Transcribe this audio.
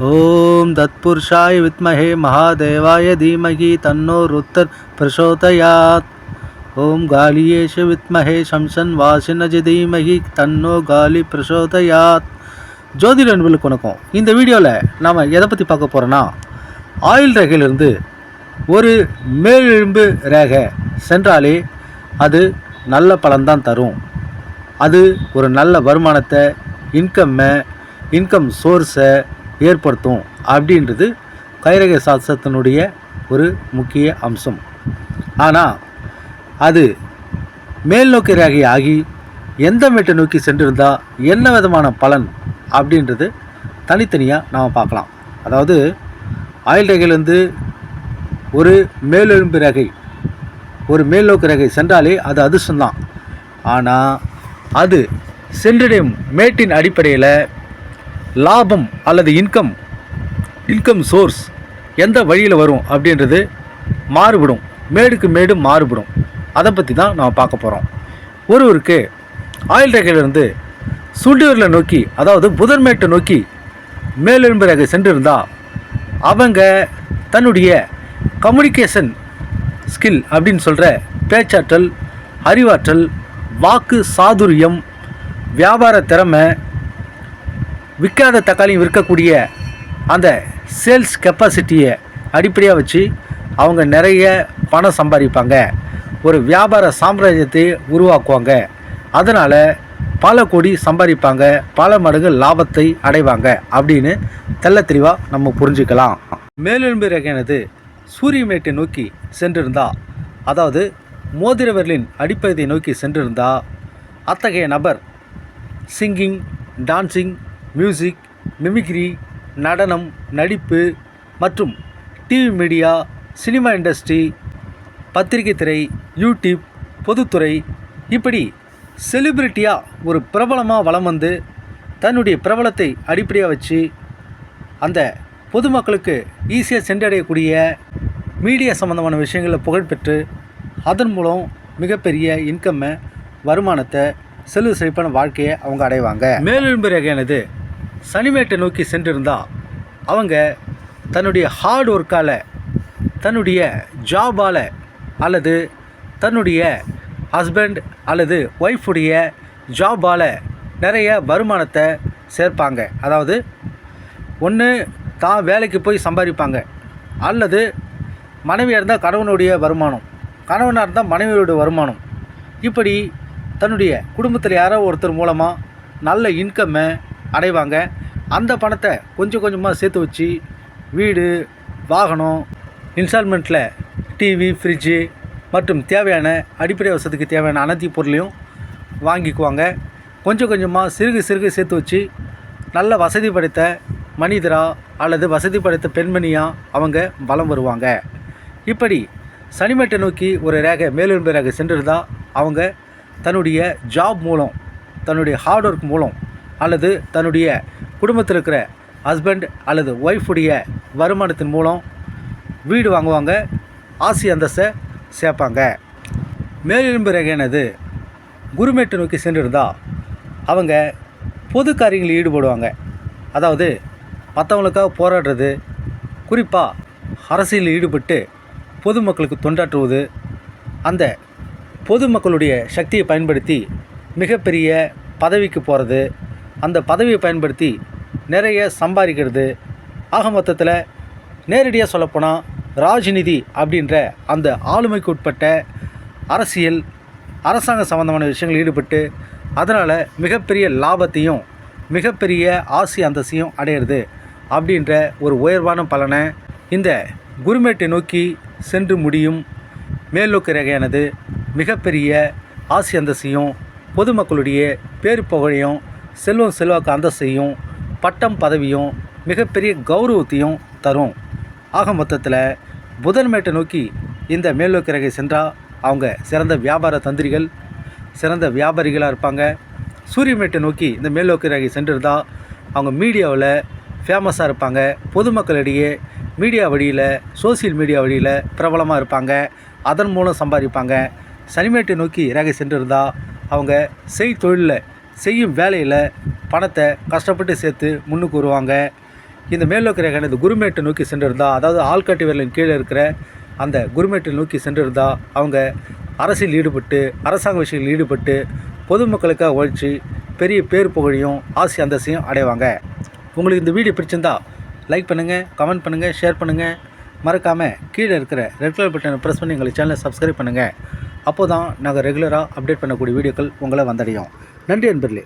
ஓம் தத்புருஷாய வித்மஹே மகாதேவாய தீமகி தன்னோ ருத்தர் பிரசோதயாத் ஓம் காலியேஷ வித்மஹே சம்சன் வாசினஜ தீமகி தன்னோ காலி பிரசோதயாத் ஜோதிட அன்புகளுக்கு வணக்கம் இந்த வீடியோவில் நாம் எதை பற்றி பார்க்க போகிறோன்னா ஆயில் ரேகையிலிருந்து ஒரு மேலெழும்பு ரேகை சென்றாலே அது நல்ல பலன்தான் தரும். அது ஒரு நல்ல வருமானத்தை இன்கம்மை இன்கம் சோர்ஸை ஏற்படுத்தும் அப்படின்றது கைரக சாஸ்திரத்தினுடைய ஒரு முக்கிய அம்சம். ஆனால் அது மேல் நோக்கி ரேகை ஆகி எந்த மேட்டை நோக்கி சென்றிருந்தால் என்ன விதமான பலன் அப்படின்றது தனித்தனியாக நாம் பார்க்கலாம். அதாவது ஆயில் ரேகையிலேருந்து ஒரு மேலெழும்பு ரேகை ஒரு மேல்நோக்கு ரேகை சென்றாலே அது அதிர்ஷ்டம்தான். ஆனால் அது சென்றடையும் மேட்டின் அடிப்படையில் லாபம் அல்லது இன்கம் இன்கம் சோர்ஸ் எந்த வழியில் வரும் அப்படின்றது மாறுபடும். மேடுக்கு மேடு மாறுபடும். அதை பற்றி தான் நாம் பார்க்க போகிறோம் ஒருவருக்கு ஆயில் ரேகையிலிருந்து சுண்டியூரில் நோக்கி அதாவது புதன்மேட்டை நோக்கி மேலெழும்பு ரேகை சென்றிருந்தால் அவங்க தன்னுடைய கம்யூனிகேஷன் ஸ்கில் அப்படின்னு சொல்கிற பேச்சாற்றல் அறிவாற்றல் வாக்கு சாதுரியம் வியாபார திறமை விற்காத தக்காளியும் விற்கக்கூடிய அந்த சேல்ஸ் கெப்பாசிட்டியை அடிப்படையாக வச்சு அவங்க நிறைய பணம் சம்பாதிப்பாங்க. ஒரு வியாபார சாம்ராஜ்யத்தை உருவாக்குவாங்க. அதனால் பல கோடி சம்பாதிப்பாங்க. பல மடங்கு லாபத்தை அடைவாங்க அப்படின்னு தெல்ல தெளிவாக நம்ம புரிஞ்சுக்கலாம். மேலெலும்பு ரேகையானது சூரியமேட்டை நோக்கி சென்றிருந்தா அதாவது மோதிரவர்களின் அடிப்பகுதியை நோக்கி சென்றிருந்தா அத்தகைய நபர் சிங்கிங் டான்சிங் மியூசிக் மிமிக்ரி நடனம் நடிப்பு மற்றும் டிவி மீடியா சினிமா இண்டஸ்ட்ரி பத்திரிகை துறை யூடியூப் பொதுத்துறை இப்படி செலிப்ரிட்டியாக ஒரு பிரபலமாக வலம் வந்து தன்னுடைய பிரபலத்தை அடிப்படையாக வச்சு அந்த பொதுமக்களுக்கு ஈஸியாக சென்றடையக்கூடிய மீடியா சம்மந்தமான விஷயங்களில் புகழ்பெற்று அதன் மூலம் மிகப்பெரிய இன்கம்மை வருமானத்தை செல்வ செழிப்பான வாழ்க்கையை அவங்க அடைவாங்க. மேலெழும்பு ரேகையானது சனிமேட்டை நோக்கி சென்றிருந்தால் அவங்க தன்னுடைய ஹார்ட் ஒர்க்கால் தன்னுடைய ஜாபால் அல்லது தன்னுடைய ஹஸ்பண்ட் அல்லது ஒய்ஃபுடைய ஜாபால் நிறைய வருமானத்தை சேர்ப்பாங்க. அதாவது ஒன்று தான் வேலைக்கு போய் சம்பாதிப்பாங்க. அல்லது மனைவியாக இருந்தால் கணவனுடைய வருமானம். கணவனாக இருந்தால் மனைவியோட வருமானம். இப்படி தன்னுடைய குடும்பத்தில் யாரோ ஒருத்தர் மூலமாக நல்ல இன்கம்மை அடைவாங்க. அந்த பணத்தை கொஞ்சம் கொஞ்சமாக சேர்த்து வச்சு வீடு வாகனம் இன்ஸ்டால்மெண்ட்டில் டிவி ஃப்ரிட்ஜு மற்றும் தேவையான அடிப்படை வசதிக்கு தேவையான அனைத்து பொருளையும் வாங்கிக்குவாங்க. கொஞ்சம் கொஞ்சமாக சிறுகு சிறுகு சேர்த்து வச்சு நல்ல வசதி படைத்த மனிதரா அல்லது வசதி படைத்த பெண்மணியாக அவங்க வலம் வருவாங்க. இப்படி சனிமேட்டை நோக்கி ஒரு ரேகை மேலெழும்பு ரேகை சென்றிருந்தால் அவங்க தன்னுடைய ஜாப் மூலம் தன்னுடைய ஹார்ட் ஒர்க் மூலம் அல்லது தன்னுடைய குடும்பத்தில் இருக்கிற ஹஸ்பண்ட் அல்லது ஒய்ஃபுடைய வருமானத்தின் மூலம் வீடு வாங்குவாங்க ஆசி அந்தஸ்தை சேர்ப்பாங்க. மேலெலும்பு ரேகையானது குருமேட்டை நோக்கி சென்றிருந்தால் அவங்க பொது காரியங்களில் ஈடுபடுவாங்க. அதாவது மற்றவங்களுக்காக போராடுறது குறிப்பாக அரசியலில் ஈடுபட்டு பொதுமக்களுக்கு தொண்டாற்றுவது அந்த பொதுமக்களுடைய சக்தியை பயன்படுத்தி மிகப்பெரிய பதவிக்கு போகிறது அந்த பதவியை பயன்படுத்தி நிறைய சம்பாதிக்கிறது. ஆக மொத்தத்தில் நேரடியாக சொல்லப்போனால் ராஜ்நிதி அப்படின்ற அந்த ஆளுமைக்கு உட்பட்ட அரசியல் அரசாங்க சம்பந்தமான விஷயங்கள் ஈடுபட்டு அதனால் மிகப்பெரிய லாபத்தையும் மிகப்பெரிய ஆசி அந்தஸ்தையும் அடையிறது அப்படின்ற ஒரு உயர்வான பலனை இந்த குருமேட்டை நோக்கி சென்று முடியும் மேல்நோக்கு ரேகையானது மிகப்பெரிய ஆசி அந்தஸ்தையும் பொதுமக்களுடைய பேரு புகழையும் செல்வம் செல்வாக்கு அந்தஸ்தையும் பட்டம் பதவியும் மிகப்பெரிய கௌரவத்தையும் தரும். ஆக மொத்தத்தில் புதன்மேட்டை நோக்கி இந்த மேல்நோக்கு சென்றால் அவங்க சிறந்த வியாபார தந்திரிகள் சிறந்த வியாபாரிகளாக இருப்பாங்க. சூரியமேட்டை நோக்கி இந்த மேல்நோக்கு ரகை சென்றிருந்தால் அவங்க மீடியாவில் ஃபேமஸாக இருப்பாங்க. பொதுமக்களிடையே மீடியா வழியில் சோசியல் மீடியா வழியில் பிரபலமாக இருப்பாங்க. அதன் மூலம் சம்பாதிப்பாங்க. சனிமேட்டை நோக்கி ரேகை சென்றிருந்தால் அவங்க செய்தொழிலில் செய்யும் வேலையில் பணத்தை கஷ்டப்பட்டு சேர்த்து முன்னுக்கு வருவாங்க. இந்த மேல்நோக்கு ரேகை இந்த குருமேட்டை நோக்கி சென்றிருந்தால் அதாவது ஆள்காட்டி விரலின் கீழே இருக்கிற அந்த குருமேட்டை நோக்கி சென்றிருந்தால் அவங்க அரசியல் ஈடுபட்டு அரசாங்க விஷயங்களில் ஈடுபட்டு பொதுமக்களுக்காக உழைச்சி பெரிய பேர் புகழையும் ஆசி அந்தஸ்தையும் அடைவாங்க. உங்களுக்கு இந்த வீடியோ பிடிச்சிருந்தா லைக் பண்ணுங்கள் கமெண்ட் பண்ணுங்கள் ஷேர் பண்ணுங்கள் மறக்காமல் கீழே இருக்கிற ரெட் கலர் பட்டனை ப்ரெஸ் பண்ணி எங்களை சேனலை சப்ஸ்கிரைப் பண்ணுங்கள் அப்போ தான் நாங்கள் ரெகுலராக அப்டேட் பண்ணக்கூடிய வீடியோக்கள் உங்களை வந்தடையும். நன்றி அன்பர்களே.